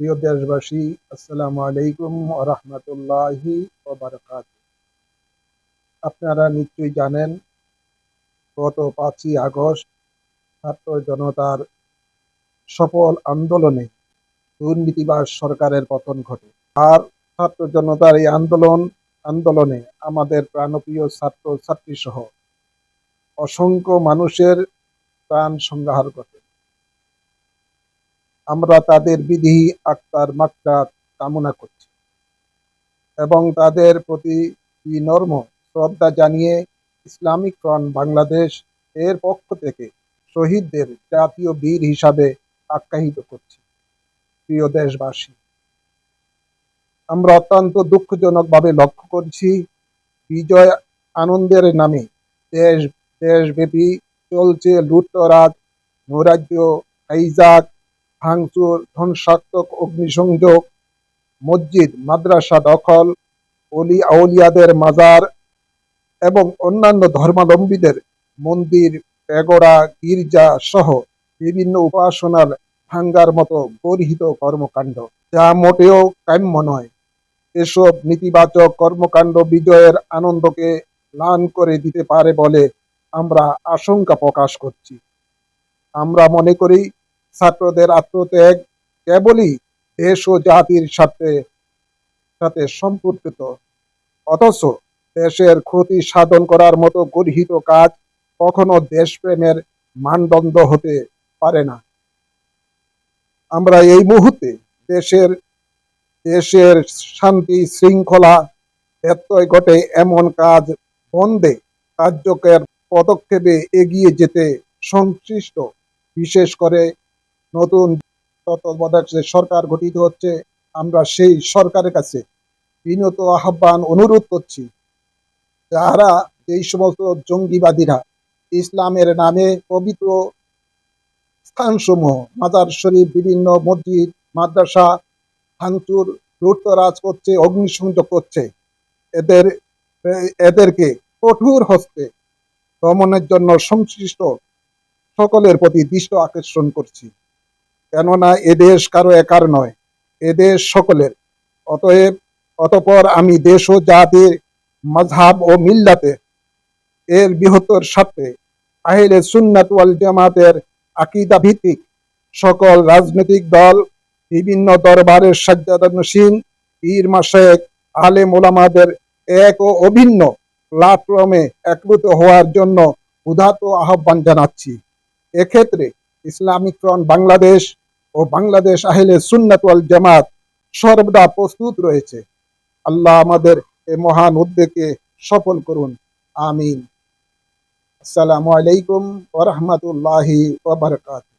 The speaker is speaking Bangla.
প্রিয় দেশবাসী, আসসালামু আলাইকুম রহমতুল্লাহি বারাকাত আপনারা নিশ্চয়ই জানেন, গত পাঁচই আগস্ট ছাত্র জনতার সফল আন্দোলনে দুর্নীতিবাস সরকারের পতন ঘটে। আর ছাত্র জনতার এই আন্দোলন, আন্দোলনে আমাদের প্রাণপ্রিয় ছাত্র ছাত্রী সহ অসংখ্য মানুষের প্রাণ সংহার ঘটে। আমরা তাদের বিধি আক্তার মাকরাত কামনা করছি। এবং তাদের প্রতি বিনর্ম শ্রদ্ধা জানিয়ে ইসলামিক ফ্রন্ট বাংলাদেশ এর পক্ষ থেকে শহীদদের জাতীয় বীর হিসাবে আখ্যায়িত করছি। প্রিয় দেশবাসী, আমরা অত্যন্ত দুঃখজনকভাবে লক্ষ্য করছি, বিজয় আনন্দের নামে দেশ, দেশব্যাপী চলছে লুটতরাজ, নৈরাজ্য হাইজাক ভাঙচুর, ধ্বংসাত্মক, অগ্নিসংযোগ, মসজিদ, মাদ্রাসা দখল, অলি, আউলিয়াদের মাজার এবং অন্যান্য ধর্মাবলম্বীদের মন্দির, পেগোড়া, গির্জা সহ বিভিন্ন উপাসনার ভাঙ্গার মতো গর্হিত কর্মকাণ্ড, যা মোটেও কাম্য নয়। এসব নেতিবাচক কর্মকাণ্ড বিজয়ের আনন্দকে ম্লান করে দিতে পারে বলে আমরা আশঙ্কা প্রকাশ করছি। আমরা মনে করি ছাত্রদের আত্মত্যাগ কেবলই দেশ ও জাতির সাথে সাথে সম্পর্কিত। অথচ দেশের ক্ষতি সাধন করার মতো গর্হিত কাজ কখনো দেশপ্রেমের মানদণ্ড হতে পারে না। আমরা এই মুহূর্তে দেশের দেশের শান্তি শৃঙ্খলা ব্যত্যয় ঘটে এমন কাজ বন্ধে কার্যকর পদক্ষেপে এগিয়ে যেতে সংশ্লিষ্ট, বিশেষ করে নতুন তত্ত্বাবধায়ক সরকার গঠিত হচ্ছে, আমরা সেই সরকারের কাছে বিনত আহ্বান, অনুরোধ করছি যারা এই সমস্ত জঙ্গিবাদীরা ইসলামের নামে পবিত্র স্থানসমূহ, মাজার শরীফ, বিভিন্ন মসজিদ, মাদ্রাসা, ভাঙচুর, লুটতরাজ করছে, অগ্নিসংযোগ করছে, এদের, এদেরকে কঠোর হস্তে দমনের জন্য সংশ্লিষ্ট সকলের প্রতি দৃষ্ট আকর্ষণ করছি। কেননা এদেশ কারও একার নয় এদেশ সকলের। অতএব, অতপর আমি দেশ ও জাতির মজহাব ও মিল্লাতে এর বৃহত্তর স্বার্থে আহিলে সুন্নাত ওয়াল জামাতের আকিদা ভিত্তিক সকল রাজনৈতিক দল, বিভিন্ন দরবারের সাজ্জাদানসীন পীর মাসেক আলেম ওলামাদের এক ও অভিন্ন প্ল্যাটফর্মে একভূত হওয়ার জন্য উদাত্ত আহ্বান জানাচ্ছি। এক্ষেত্রে ইসলামিক ফ্রন্ট বাংলাদেশ ও বাংলাদেশ আহলে সুন্নাত জামাত সর্বদা প্রস্তুত রয়েছে। আল্লাহ আমাদের এই মহান উদ্যোগকে সফল করুন। আমিন। আসসালামু আলাইকুম ওয়া রাহমাতুল্লাহি ওয়া বারাকাতুহু।